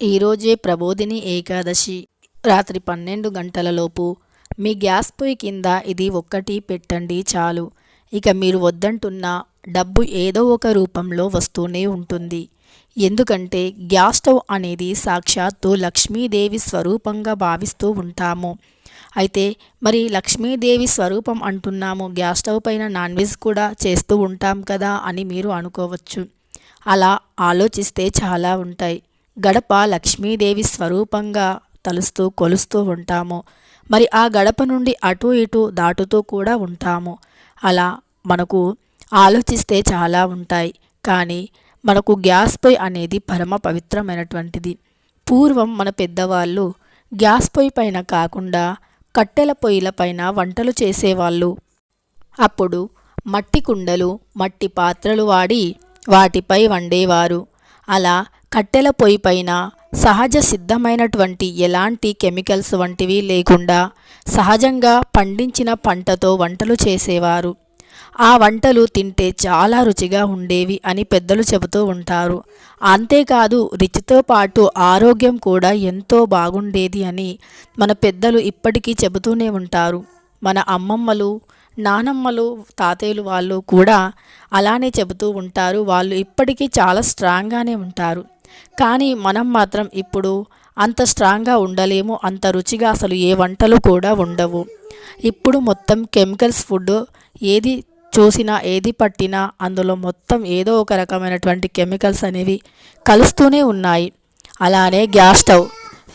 ఈరోజే ప్రబోధిని ఏకాదశి. రాత్రి పన్నెండు గంటలలోపు మీ గ్యాస్ పొయ్యి కింద ఇది ఒక్కటి పెట్టండి చాలు. ఇక మీరు వద్దంటున్న డబ్బు ఏదో ఒక రూపంలో వస్తూనే ఉంటుంది. ఎందుకంటే గ్యాస్ స్టవ్ అనేది సాక్షాత్తు లక్ష్మీదేవి స్వరూపంగా భావిస్తూ ఉంటాము. అయితే మరి లక్ష్మీదేవి స్వరూపం అంటున్నాము గ్యాస్ స్టవ్ పైన నాన్ వెజ్ కూడా చేస్తూ ఉంటాం కదా అని మీరు అనుకోవచ్చు. అలా ఆలోచిస్తే చాలా ఉంటాయి. గడప లక్ష్మీదేవి స్వరూపంగా తలుస్తూ కొలుస్తూ ఉంటాము. మరి ఆ గడప నుండి అటు ఇటు దాటుతూ కూడా ఉంటాము. అలా మనకు ఆలోచిస్తే చాలా ఉంటాయి. కానీ మనకు గ్యాస్ పొయ్యి అనేది పరమ పవిత్రమైనటువంటిది. పూర్వం మన పెద్దవాళ్ళు గ్యాస్ పొయ్యి పైన కాకుండా కట్టెల పొయ్యిల పైన వంటలు చేసేవాళ్ళు. అప్పుడు మట్టి కుండలు మట్టి పాత్రలు వాడి వాటిపై వండేవారు. అలా కట్టెల పొయ్యి పైన సహజ సిద్ధమైనటువంటి ఎలాంటి కెమికల్స్ వంటివి లేకుండా సహజంగా పండించిన పంటతో వంటలు చేసేవారు. ఆ వంటలు తింటే చాలా రుచిగా ఉండేవి అని పెద్దలు చెబుతూ ఉంటారు. అంతేకాదు రుచితో పాటు ఆరోగ్యం కూడా ఎంతో బాగుండేది అని మన పెద్దలు ఇప్పటికీ చెబుతూనే ఉంటారు. మన అమ్మమ్మలు నానమ్మలు తాతయ్యలు వాళ్ళు కూడా అలానే చెబుతూ ఉంటారు. వాళ్ళు ఇప్పటికీ చాలా స్ట్రాంగ్గానే ఉంటారు. కానీ మనం మాత్రం ఇప్పుడు అంత స్ట్రాంగ్గా ఉండలేము అంత రుచిగా అసలు ఏ వంటలు కూడా ఉండవు. ఇప్పుడు మొత్తం కెమికల్స్ ఫుడ్ ఏది చూసినా ఏది పట్టినా అందులో మొత్తం ఏదో ఒక రకమైనటువంటి కెమికల్స్ అనేవి కలుస్తూనే ఉన్నాయి. అలానే గ్యాస్ స్టవ్.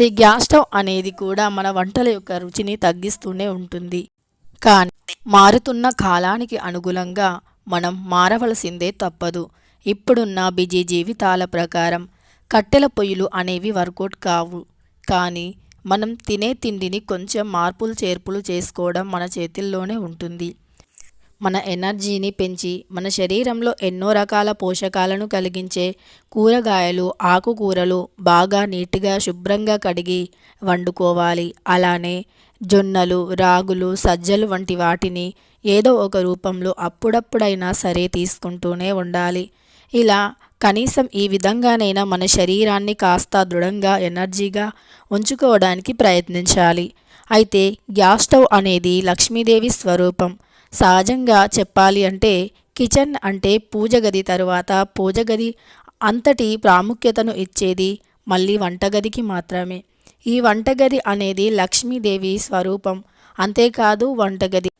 ఈ గ్యాస్ స్టవ్ అనేది కూడా మన వంటల యొక్క రుచిని తగ్గిస్తూనే ఉంటుంది. కానీ మారుతున్న కాలానికి అనుగుణంగా మనం మారవలసిందే తప్పదు. ఇప్పుడున్న బిజీ జీవితాల ప్రకారం కట్టెల పొయ్యిలు అనేవి వర్కౌట్ కావు. కానీ మనం తినే తిండిని కొంచెం మార్పులు చేర్పులు చేసుకోవడం మన చేతుల్లోనే ఉంటుంది. మన ఎనర్జీని పెంచి మన శరీరంలో ఎన్నో రకాల పోషకాలను కలిగించే కూరగాయలు ఆకుకూరలు బాగా నీట్గా శుభ్రంగా కడిగి వండుకోవాలి. అలానే జొన్నలు రాగులు సజ్జలు వంటి వాటిని ఏదో ఒక రూపంలో అప్పుడప్పుడైనా సరే తీసుకుంటూనే ఉండాలి. ఇలా కనీసం ఈ విధంగానైనా మన శరీరాన్ని కాస్త దృఢంగా ఎనర్జీగా ఉంచుకోవడానికి ప్రయత్నించాలి. అయితే గ్యాస్ స్టవ్ అనేది లక్ష్మీదేవి స్వరూపం. సహజంగా చెప్పాలి అంటే కిచెన్ అంటే పూజ గది తరువాత పూజ గది అంతటి ప్రాముఖ్యతను ఇచ్చేది మళ్ళీ వంటగదికి మాత్రమే. ఈ వంటగది అనేది లక్ష్మీదేవి స్వరూపం. అంతేకాదు వంటగది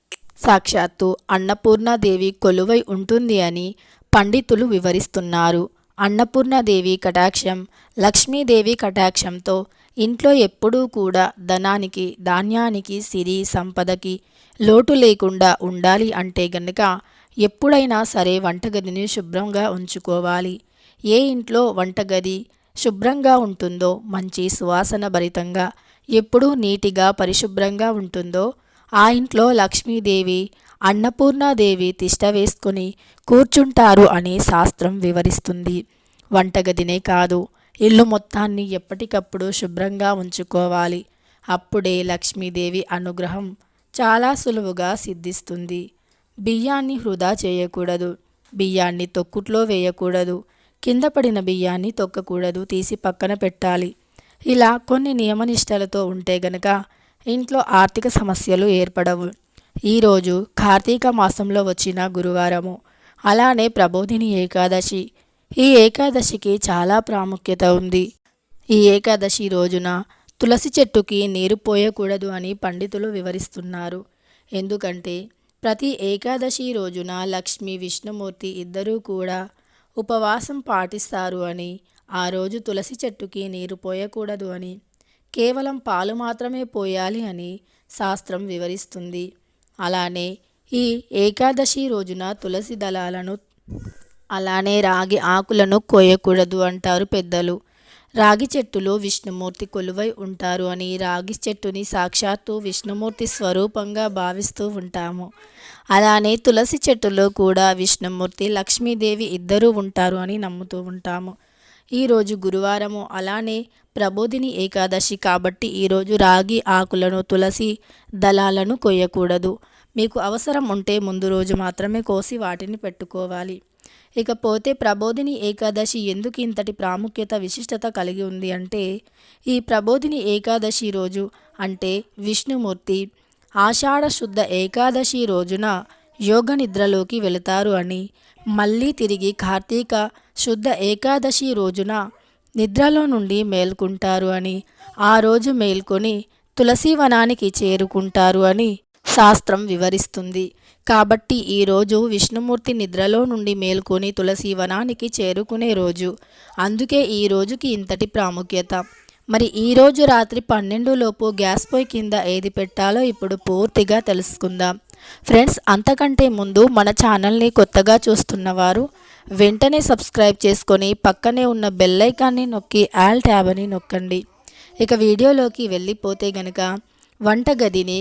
సాక్షాత్తు అన్నపూర్ణాదేవి కొలువై ఉంటుంది అని పండితులు వివరిస్తున్నారు. అన్నపూర్ణదేవి కటాక్షం లక్ష్మీదేవి కటాక్షంతో ఇంట్లో ఎప్పుడూ కూడా ధనానికి ధాన్యానికి సిరి సంపదకి లోటు లేకుండా ఉండాలి అంటే గనక ఎప్పుడైనా సరే వంటగదిని శుభ్రంగా ఉంచుకోవాలి. ఏ ఇంట్లో వంటగది శుభ్రంగా ఉంటుందో మంచి సువాసన భరితంగా ఎప్పుడూ నీటిగా పరిశుభ్రంగా ఉంటుందో ఆ ఇంట్లో లక్ష్మీదేవి అన్నపూర్ణాదేవి తిష్ట వేసుకుని కూర్చుంటారు అని శాస్త్రం వివరిస్తుంది. వంటగదినే కాదు ఇల్లు మొత్తాన్ని ఎప్పటికప్పుడు శుభ్రంగా ఉంచుకోవాలి. అప్పుడే లక్ష్మీదేవి అనుగ్రహం చాలా సులువుగా సిద్ధిస్తుంది. బియ్యాన్ని వృధా చేయకూడదు. బియ్యాన్ని తొక్కుట్లో వేయకూడదు. కింద పడిన బియ్యాన్ని తొక్కకూడదు. తీసి పక్కన పెట్టాలి. ఇలా కొన్ని నియమనిష్టలతో ఉంటే గనక ఇంట్లో ఆర్థిక సమస్యలు ఏర్పడవు. ఈరోజు కార్తీక మాసంలో వచ్చిన గురువారము. అలానే ప్రబోధిని ఏకాదశి. ఈ ఏకాదశికి చాలా ప్రాముఖ్యత ఉంది. ఈ ఏకాదశి రోజున తులసి చెట్టుకి నీరు పోయకూడదు అని పండితులు వివరిస్తున్నారు. ఎందుకంటే ప్రతి ఏకాదశి రోజున లక్ష్మి విష్ణుమూర్తి ఇద్దరూ కూడా ఉపవాసం పాటిస్తారు అని ఆ రోజు తులసి చెట్టుకి నీరు పోయకూడదు అని కేవలం పాలు మాత్రమే పోయాలి అని శాస్త్రం వివరిస్తుంది. అలానే ఈ ఏకాదశి రోజున తులసి దళాలను అలానే రాగి ఆకులను కోయకూడదు అంటారు పెద్దలు. రాగి చెట్టులో విష్ణుమూర్తి కొలువై ఉంటారు అని రాగి చెట్టుని సాక్షాత్తు విష్ణుమూర్తి స్వరూపంగా భావిస్తూ ఉంటాము. అలానే తులసి చెట్టులో కూడా విష్ణుమూర్తి లక్ష్మీదేవి ఇద్దరూ ఉంటారు అని నమ్ముతూ ఉంటాము. ఈరోజు గురువారము అలానే ప్రబోధిని ఏకాదశి కాబట్టి ఈరోజు రాగి ఆకులను తులసి దళాలను కొయ్యకూడదు మీకు అవసరం ఉంటే ముందు రోజు మాత్రమే కోసి వాటిని పెట్టుకోవాలి. ఇకపోతే ప్రబోధిని ఏకాదశి ఎందుకు ఇంతటి ప్రాముఖ్యత విశిష్టత కలిగి ఉంది అంటే ఈ ప్రబోధిని ఏకాదశి రోజు అంటే విష్ణుమూర్తి ఆషాఢ శుద్ధ ఏకాదశి రోజున యోగ నిద్రలోకి వెళతారు అని మళ్ళీ తిరిగి కార్తీక శుద్ధ ఏకాదశి రోజున నిద్రలో నుండి మేల్కుంటారు అని ఆ రోజు మేల్కొని తులసీవనానికి చేరుకుంటారు అని శాస్త్రం వివరిస్తుంది. కాబట్టి ఈరోజు విష్ణుమూర్తి నిద్రలో నుండి మేల్కొని తులసి వనానికి చేరుకునే రోజు. అందుకే ఈ రోజుకి ఇంతటి ప్రాముఖ్యత. మరి ఈరోజు రాత్రి పన్నెండు లోపు గ్యాస్ పొయ్యి కింద ఏది పెట్టాలో ఇప్పుడు పూర్తిగా తెలుసుకుందాం. ఫ్రెండ్స్ అంతకంటే ముందు మన ఛానల్ని కొత్తగా చూస్తున్నవారు వెంటనే సబ్స్క్రైబ్ చేసుకొని పక్కనే ఉన్న బెల్లైకాన్ని నొక్కి ఆల్ ట్యాబ్ అని నొక్కండి. ఇక వీడియోలోకి వెళ్ళిపోతే గనక వంటగదిని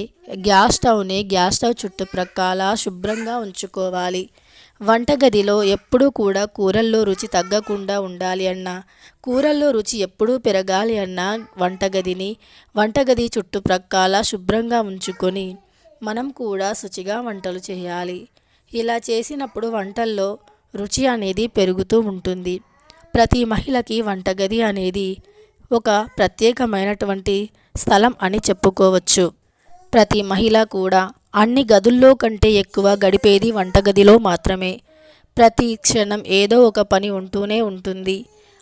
గ్యాస్ స్టవ్ని గ్యాస్ స్టవ్ చుట్టుప్రక్కల శుభ్రంగా ఉంచుకోవాలి. వంటగదిలో ఎప్పుడూ కూడా కూరల్లో రుచి తగ్గకుండా ఉండాలి అన్నా కూరల్లో రుచి ఎప్పుడూ పెరగాలి అన్నా వంటగదిని వంటగది చుట్టుప్రక్కల శుభ్రంగా ఉంచుకొని మనం కూడా శుచిగా వంటలు చేయాలి. ఇలా చేసినప్పుడు వంటల్లో రుచి అనేది పెరుగుతూ ఉంటుంది. ప్రతి మహిళకి వంటగది అనేది ఒక ప్రత్యేకమైనటువంటి స్థలం అని చెప్పుకోవచ్చు. ప్రతి మహిళ కూడా అన్ని గదుల్లో కంటే ఎక్కువ గడిపేది వంటగదిలో మాత్రమే. ప్రతి క్షణం ఏదో ఒక పని ఉంటూనే ఉంటుంది.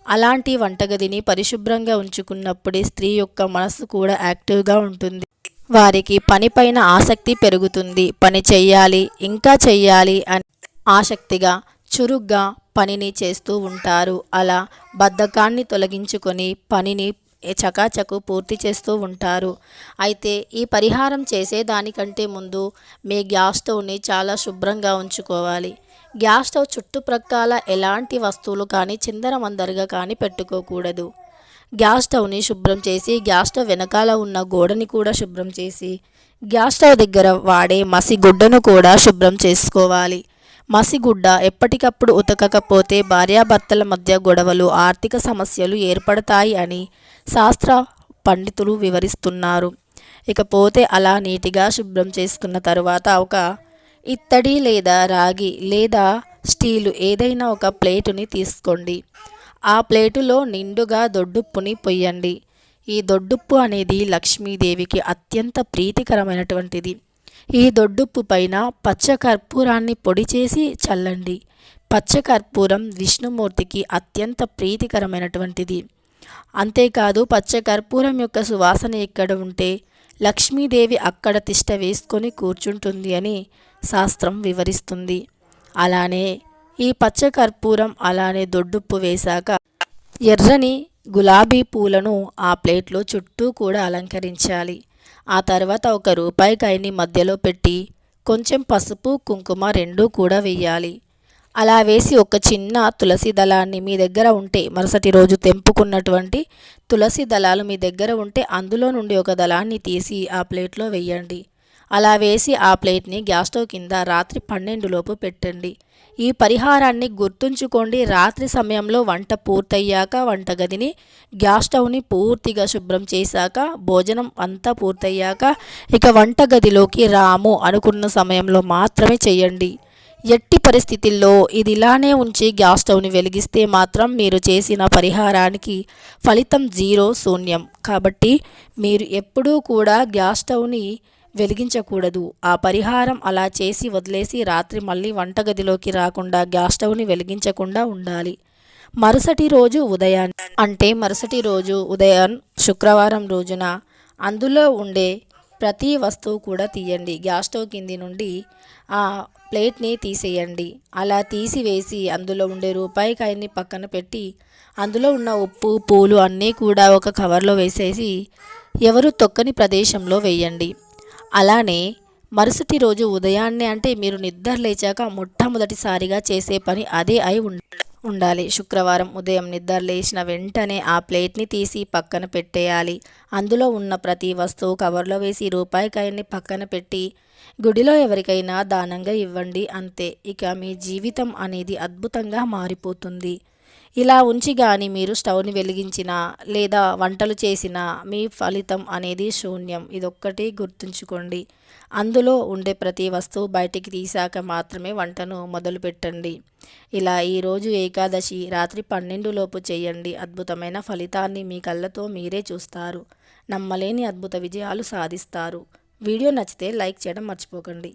అలాంటి వంటగదిని పరిశుభ్రంగా ఉంచుకున్నప్పుడే స్త్రీ యొక్క మనసు కూడా యాక్టివ్గా ఉంటుంది. వారికి పనిపైన ఆసక్తి పెరుగుతుంది. పని చెయ్యాలి ఇంకా చెయ్యాలి అని ఆసక్తిగా చురుగ్గా పనిని చేస్తూ ఉంటారు. అలా బద్ధకాన్ని తొలగించుకొని పనిని చకాచకు పూర్తి చేస్తూ ఉంటారు. అయితే ఈ పరిహారం చేసేదానికంటే ముందు మీ గ్యాస్ స్టవ్ని చాలా శుభ్రంగా ఉంచుకోవాలి. గ్యాస్ స్టవ్ చుట్టుప్రక్కల ఎలాంటి వస్తువులు కానీ చిందరమందరగా కానీ పెట్టుకోకూడదు. గ్యాస్ స్టవ్ని శుభ్రం చేసి గ్యాస్ స్టవ్ వెనకాల ఉన్న గోడని కూడా శుభ్రం చేసి గ్యాస్ స్టవ్ దగ్గర వాడే మసి గుడ్డను కూడా శుభ్రం చేసుకోవాలి. మసిగుడ్డ ఎప్పటికప్పుడు ఉతకకపోతే భార్యాభర్తల మధ్య గొడవలు ఆర్థిక సమస్యలు ఏర్పడతాయి అని శాస్త్ర పండితులు వివరిస్తున్నారు. ఇకపోతే అలా నీటిగా శుభ్రం చేసుకున్న తరువాత ఒక ఇత్తడి లేదా రాగి లేదా స్టీలు ఏదైనా ఒక ప్లేటుని తీసుకోండి. ఆ ప్లేటులో నిండుగా దొడ్డుప్పుని పొయ్యండి. ఈ దొడ్డుప్పు అనేది లక్ష్మీదేవికి అత్యంత ప్రీతికరమైనటువంటిది. ఈ దొడ్డుప్పు పైన పచ్చ కర్పూరాన్ని పొడి చేసి చల్లండి. పచ్చ కర్పూరం విష్ణుమూర్తికి అత్యంత ప్రీతికరమైనటువంటిది. అంతేకాదు పచ్చ కర్పూరం యొక్క సువాసన ఎక్కడ ఉంటే లక్ష్మీదేవి అక్కడ తిష్ట వేసుకొని కూర్చుంటుంది అని శాస్త్రం వివరిస్తుంది. అలానే ఈ పచ్చ కర్పూరం అలానే దొడ్డుప్పు వేశాక ఎర్రని గులాబీ పూలను ఆ ప్లేట్లో చుట్టూ కూడా అలంకరించాలి. ఆ తర్వాత ఒక రూపాయి కాయని మధ్యలో పెట్టి కొంచెం పసుపు కుంకుమ రెండూ కూడా వెయ్యాలి అలా వేసి ఒక చిన్న తులసి దళాన్ని మీ దగ్గర ఉంటే మరుసటి రోజు తెంపుకున్నటువంటి తులసి దళాలు మీ దగ్గర ఉంటే అందులో నుండి ఒక దళాన్ని తీసి ఆ ప్లేట్లో వేయండి. అలా వేసి ఆ ప్లేట్ని గ్యాస్ స్టవ్ కింద రాత్రి పన్నెండులోపు పెట్టండి. ఈ పరిహారాన్ని గుర్తుంచుకోండి. రాత్రి సమయంలో వంట పూర్తయ్యాక వంటగదిని గ్యాస్ స్టవ్ని పూర్తిగా శుభ్రం చేశాక భోజనం అంతా పూర్తయ్యాక ఇక వంటగదిలోకి రాము అనుకున్న సమయంలో మాత్రమే చేయండి. ఎట్టి పరిస్థితుల్లో ఇది ఇలానే ఉంచి గ్యాస్ స్టవ్ని వెలిగిస్తే మాత్రం మీరు చేసిన పరిహారానికి ఫలితం జీరో శూన్యం. కాబట్టి మీరు ఎప్పుడూ కూడా గ్యాస్ స్టవ్ని వెలిగించకూడదు. ఆ పరిహారం అలా చేసి వదిలేసి రాత్రి మళ్ళీ వంటగదిలోకి రాకుండా గ్యాస్ స్టవ్ని వెలిగించకుండా ఉండాలి. మరుసటి రోజు ఉదయాన్ అంటే మరుసటి రోజు ఉదయం శుక్రవారం రోజున అందులో ఉండే ప్రతి వస్తువు కూడా తీయండి. గ్యాస్ స్టవ్ కింది నుండి ఆ ప్లేట్ని తీసేయండి. అలా తీసివేసి అందులో ఉండే రూపాయి కాయని పక్కన పెట్టి అందులో ఉన్న ఉప్పు పూలు అన్నీ కూడా ఒక కవర్లో వేసేసి ఎవరు తొక్కని ప్రదేశంలో వేయండి. అలానే మరుసటి రోజు ఉదయాన్నే అంటే మీరు నిద్ర లేచాక మొట్టమొదటిసారిగా చేసే పని అదే అయి ఉండాలి. శుక్రవారం ఉదయం నిద్ర లేచిన వెంటనే ఆ ప్లేట్ని తీసి పక్కన పెట్టేయాలి. అందులో ఉన్న ప్రతి వస్తువు కవర్లో వేసి రూపాయికాయని పక్కన పెట్టి గుడిలో ఎవరికైనా దానంగా ఇవ్వండి అంతే. ఇక మీ జీవితం అనేది అద్భుతంగా మారిపోతుంది. ఇలా ఉంచి కానీ మీరు స్టవ్ని వెలిగించినా లేదా వంటలు చేసినా మీ ఫలితం అనేది శూన్యం. ఇదొక్కటి గుర్తుంచుకోండి. అందులో ఉండే ప్రతి వస్తువు బయటికి తీసాక మాత్రమే వంటను మొదలు పెట్టండి. ఇలా ఈరోజు ఏకాదశి రాత్రి పన్నెండు లోపు చేయండి. అద్భుతమైన ఫలితాన్ని మీ కళ్ళతో మీరే చూస్తారు. నమ్మలేని అద్భుత విజయాలు సాధిస్తారు. వీడియో నచ్చితే లైక్ చేయడం మర్చిపోకండి.